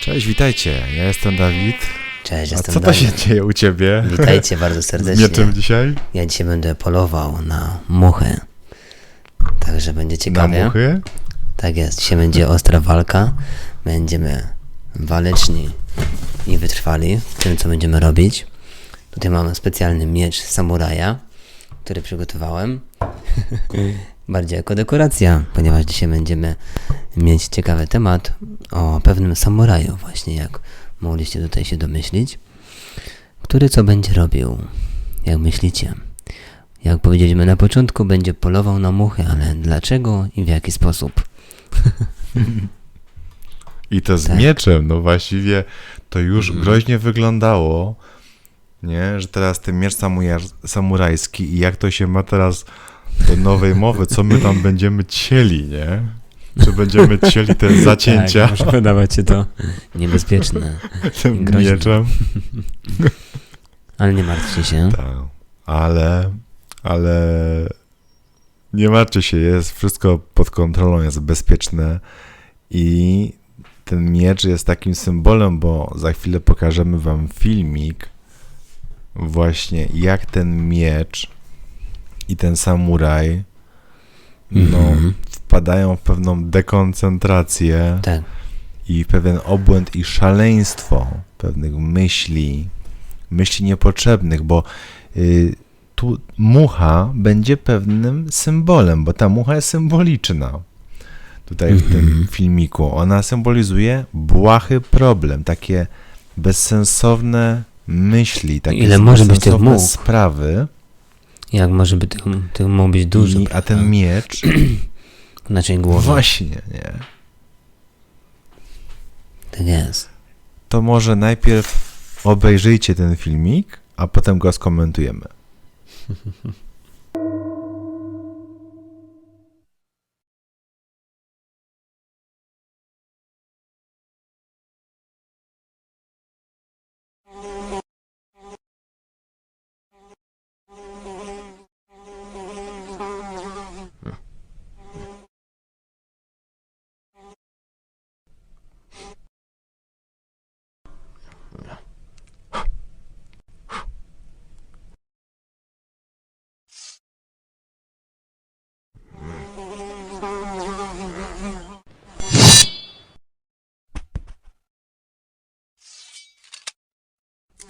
Cześć, witajcie. Ja jestem Dawid. Cześć, A jestem co to się dzieje u ciebie? Witajcie bardzo Z serdecznie. mieczem dzisiaj? Ja dzisiaj będę polował na muchy. Także będzie Na ciekawie. muchy? Tak jest. Dzisiaj będzie ostra walka. Będziemy waleczni i wytrwali w tym, co będziemy robić. Tutaj mamy specjalny miecz samuraja, który przygotowałem. Bardziej jako dekoracja, ponieważ dzisiaj będziemy mieć ciekawy temat o pewnym samuraju, właśnie jak mogliście tutaj się domyślić. Który co będzie robił? Jak myślicie? Jak powiedzieliśmy na początku, będzie polował na muchy, ale dlaczego i w jaki sposób? I to z Tak. mieczem. No właściwie to już Mhm. groźnie wyglądało, nie? Że teraz ten miecz samurajski i jak to się ma teraz do nowej mowy, co my tam będziemy cieli, nie? Czy będziemy cieli te zacięcia Tak, może wydawać się to niebezpieczne. tym groźne. mieczem? Ale nie martwcie się. Tak. Ale, ale nie martwcie się, jest wszystko pod kontrolą, jest bezpieczne i ten miecz jest takim symbolem, bo za chwilę pokażemy wam filmik właśnie jak ten miecz i ten samuraj no, Mhm. wpadają w pewną dekoncentrację Tak. i pewien obłęd i szaleństwo pewnych myśli, myśli niepotrzebnych, bo y, tu mucha będzie pewnym symbolem, bo ta mucha jest symboliczna. Tutaj w tym Mhm. filmiku. Ona symbolizuje błahy problem, takie bezsensowne myśli, takie Ile może być tych much? sprawy. Jak może by tych, tych mógł być dużo, I, a ten miecz, w naszej głowie. właśnie, nie. Tak jest. to może najpierw obejrzyjcie ten filmik, a potem go skomentujemy.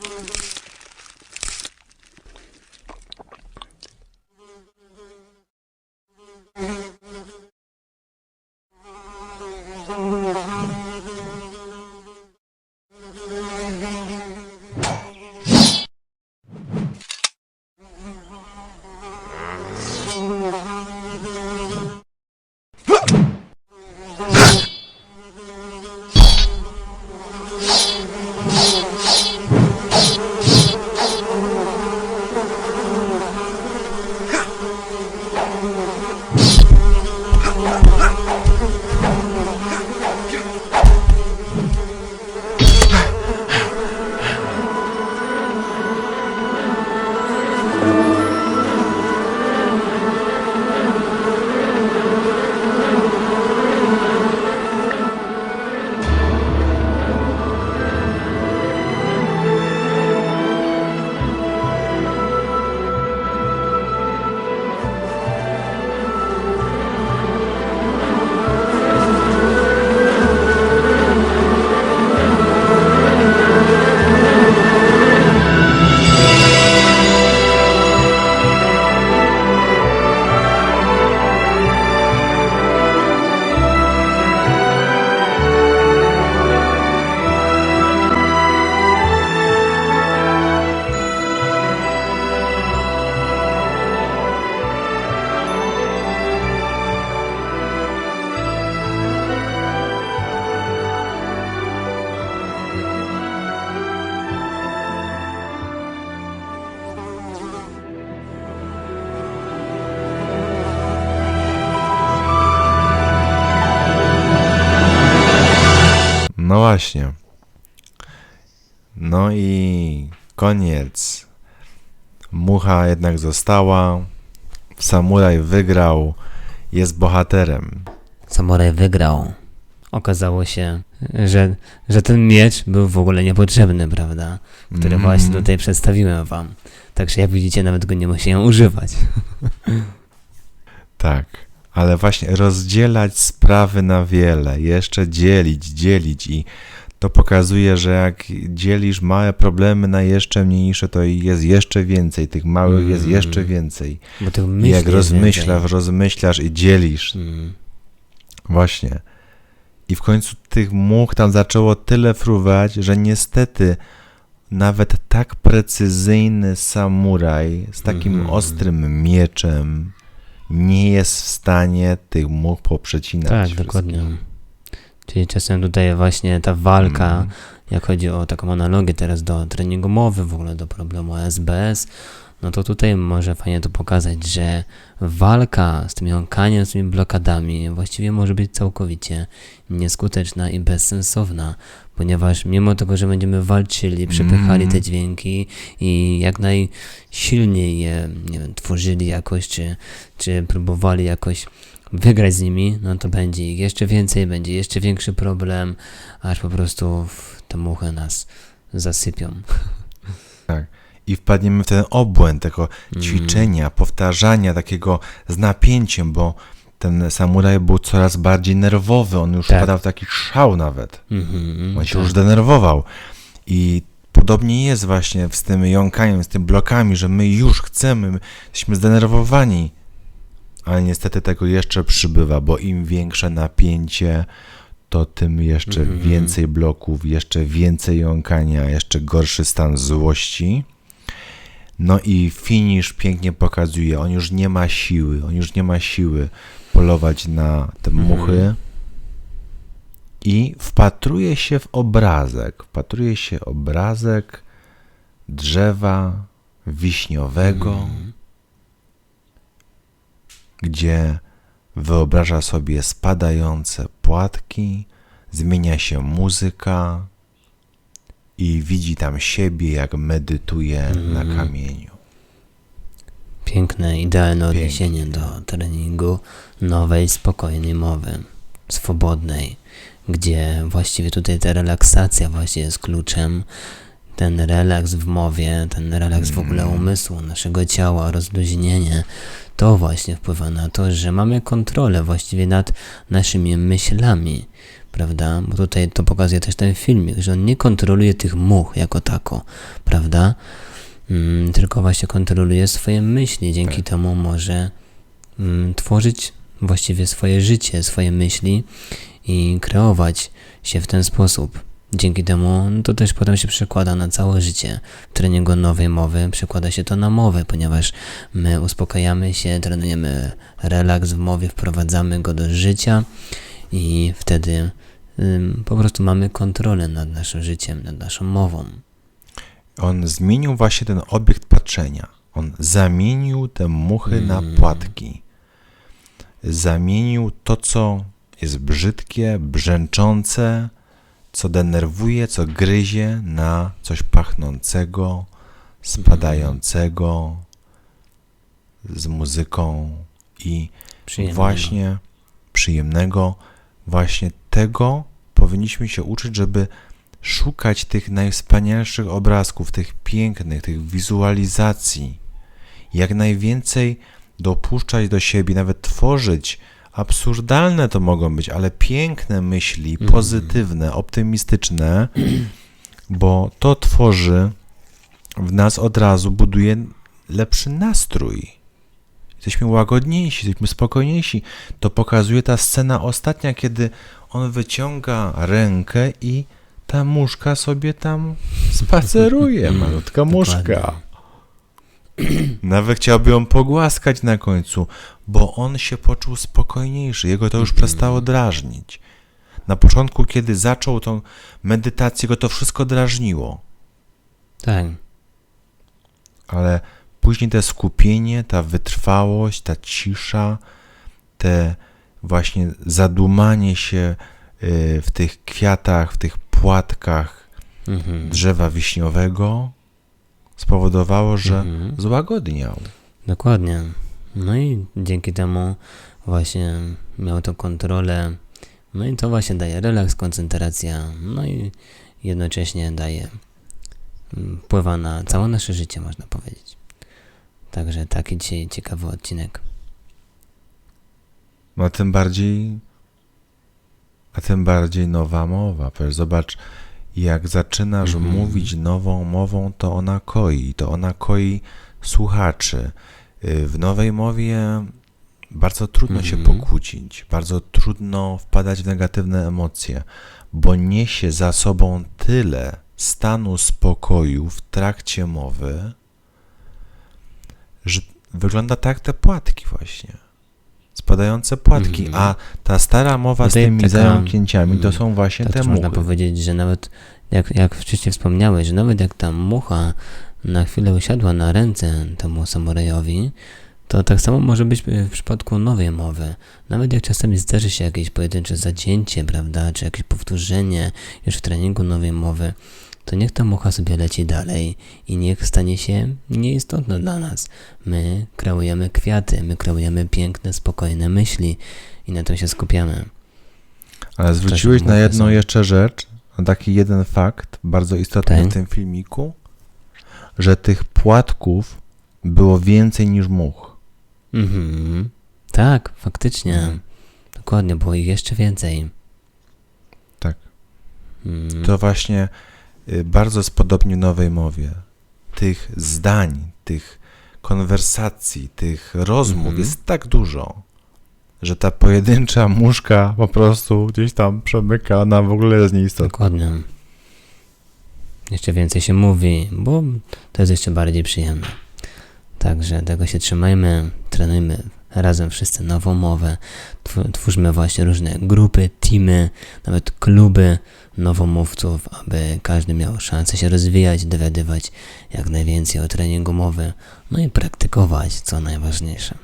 No właśnie. No i koniec. Mucha jednak została. Samuraj wygrał. Jest bohaterem. Samuraj wygrał. okazało się, że, że ten miecz był w ogóle niepotrzebny, prawda? Który Mm. właśnie tutaj przedstawiłem wam. Także jak widzicie, nawet go nie musiałem używać. Tak, ale właśnie rozdzielać sprawy na wiele, jeszcze dzielić, dzielić i to pokazuje, że jak dzielisz małe problemy na jeszcze mniejsze, to jest jeszcze więcej, tych małych jest Mm. jeszcze więcej. Bo tych I myśli jak jest rozmyślasz, więcej. rozmyślasz i dzielisz, Mm. właśnie. I w końcu tych much tam zaczęło tyle fruwać, że niestety nawet tak precyzyjny samuraj z takim Mhm. ostrym mieczem nie jest w stanie tych much poprzecinać. Tak, wszystkich. dokładnie. Czyli czasem tutaj właśnie ta walka, Mm. jak chodzi o taką analogię teraz do treningu mowy, w ogóle do problemu SBS, no to tutaj może fajnie to pokazać, że walka z tym jąkaniem, z tymi blokadami właściwie może być całkowicie nieskuteczna i bezsensowna, ponieważ mimo tego, że będziemy walczyli, przepychali Mm. te dźwięki i jak najsilniej je, wiem, tworzyli jakoś, czy, czy próbowali jakoś wygrać z nimi, no to będzie ich jeszcze więcej, będzie jeszcze większy problem, aż po prostu w te muchy nas zasypią. I wpadniemy w ten obłęd tego Mm. ćwiczenia, powtarzania takiego z napięciem, bo ten samuraj był coraz bardziej nerwowy, on już Tak. wpadał w taki szał nawet. Mhm, On się tak. już denerwował. I podobnie jest właśnie z tym jąkaniem, z tym blokami, że my już chcemy, my jesteśmy zdenerwowani. Ale niestety tego jeszcze przybywa, bo im większe napięcie, to tym jeszcze Mhm. więcej bloków, jeszcze więcej jąkania, jeszcze gorszy stan złości. No i finish pięknie pokazuje, on już nie ma siły, on już nie ma siły polować na te Mhm. muchy i wpatruje się w obrazek, wpatruje się obrazek drzewa wiśniowego, Mhm. gdzie wyobraża sobie spadające płatki, zmienia się muzyka i widzi tam siebie, jak medytuje na Mhm. kamieniu. Piękne, idealne Pięknie. odniesienie do treningu nowej, spokojnej mowy, swobodnej, gdzie właściwie tutaj ta relaksacja właśnie jest kluczem. Ten relaks w mowie, ten relaks w ogóle Mm. umysłu, naszego ciała, rozluźnienie, to właśnie wpływa na to, że mamy kontrolę właściwie nad naszymi myślami, prawda? Bo tutaj to pokazuje też ten filmik, że on nie kontroluje tych much jako tako, prawda? Mm, tylko właśnie kontroluje swoje myśli. Dzięki Tak. temu może mm, tworzyć właściwie swoje życie, swoje myśli i kreować się w ten sposób. Dzięki temu no to też potem się przekłada na całe życie. W treningu nowej mowy przekłada się to na mowę, ponieważ my uspokajamy się, trenujemy relaks w mowie, wprowadzamy go do życia i wtedy ym, po prostu mamy kontrolę nad naszym życiem, nad naszą mową. On zmienił właśnie ten obiekt patrzenia. On zamienił te muchy na Mm. płatki. Zamienił to, co jest brzydkie, brzęczące, co denerwuje, co gryzie, na coś pachnącego, spadającego, z muzyką i Przyjemnego. właśnie przyjemnego, właśnie tego powinniśmy się uczyć, żeby szukać tych najwspanialszych obrazków, tych pięknych, tych wizualizacji, jak najwięcej dopuszczać do siebie, nawet tworzyć. Absurdalne to mogą być, ale piękne myśli, Mhm. pozytywne, optymistyczne, bo to tworzy w nas od razu, buduje lepszy nastrój. Jesteśmy łagodniejsi, jesteśmy spokojniejsi. To pokazuje ta scena ostatnia, kiedy on wyciąga rękę i ta muszka sobie tam spaceruje, malutka muszka. Nawet chciałby ją pogłaskać na końcu, bo on się poczuł spokojniejszy, jego to już przestało drażnić. Na początku, kiedy zaczął tą medytację, go to wszystko drażniło, Tak. ale później te skupienie, ta wytrwałość, ta cisza, te właśnie zadumanie się w tych kwiatach, w tych płatkach Mhm. drzewa wiśniowego spowodowało, że Mhm. złagodniał. Dokładnie. No i dzięki temu właśnie miał tą kontrolę No i to właśnie daje relaks, koncentracja, no i jednocześnie daje, mm, wpływa na całe nasze życie, można powiedzieć. Także taki dzisiaj ciekawy odcinek. No tym bardziej, a tym bardziej nowa mowa. Przecież zobacz, jak zaczynasz Mhm. mówić nową mową, to ona koi, to ona koi słuchaczy. Y, W nowej mowie bardzo trudno się Mhm. pokłócić, bardzo trudno wpadać w negatywne emocje, bo niesie za sobą tyle stanu spokoju w trakcie mowy, że wygląda tak te płatki właśnie. Spadające płatki, Mhm. a ta stara mowa z Tutaj tymi taka- zająknięciami to są właśnie Tak te muchy. można powiedzieć, że nawet, jak, jak wcześniej wspomniałeś, że nawet jak ta mucha na chwilę usiadła na ręce temu samurajowi, to tak samo może być w przypadku nowej mowy. Nawet jak czasami zdarzy się jakieś pojedyncze zacięcie, prawda, czy jakieś powtórzenie już w treningu nowej mowy, to niech ta mucha sobie leci dalej i niech stanie się nieistotna dla nas. My kreujemy kwiaty, my kreujemy piękne, spokojne myśli i na tym się skupiamy. Ale zwróciłeś na jedną są. jeszcze rzecz, na taki jeden fakt, bardzo istotny Tak. w tym filmiku, że tych płatków było więcej niż much. Mhm. Tak, faktycznie. Mhm. Dokładnie, było ich jeszcze więcej. Tak. Mhm. To właśnie bardzo spodobnie nowej mowie. Tych zdań, tych konwersacji, tych rozmów Mhm. jest tak dużo, że ta pojedyncza muszka po prostu gdzieś tam przemyka, ona w ogóle jest nieistotna. Dokładnie. Jeszcze więcej się mówi, bo to jest jeszcze bardziej przyjemne. Także tego się trzymajmy, trenujmy razem wszyscy nową mowę, tw- twórzmy właśnie różne grupy, teamy, nawet kluby nowomówców, aby każdy miał szansę się rozwijać, dowiadywać jak najwięcej o treningu mowy, no i praktykować, co najważniejsze.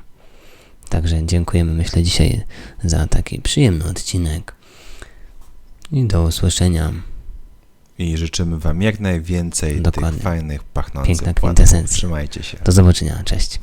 Także dziękujemy, myślę, dzisiaj za taki przyjemny odcinek i do usłyszenia. I życzymy Wam jak najwięcej Dokładnie. tych fajnych, pachnących Piękna kwintesencja. Trzymajcie się. Do zobaczenia, cześć.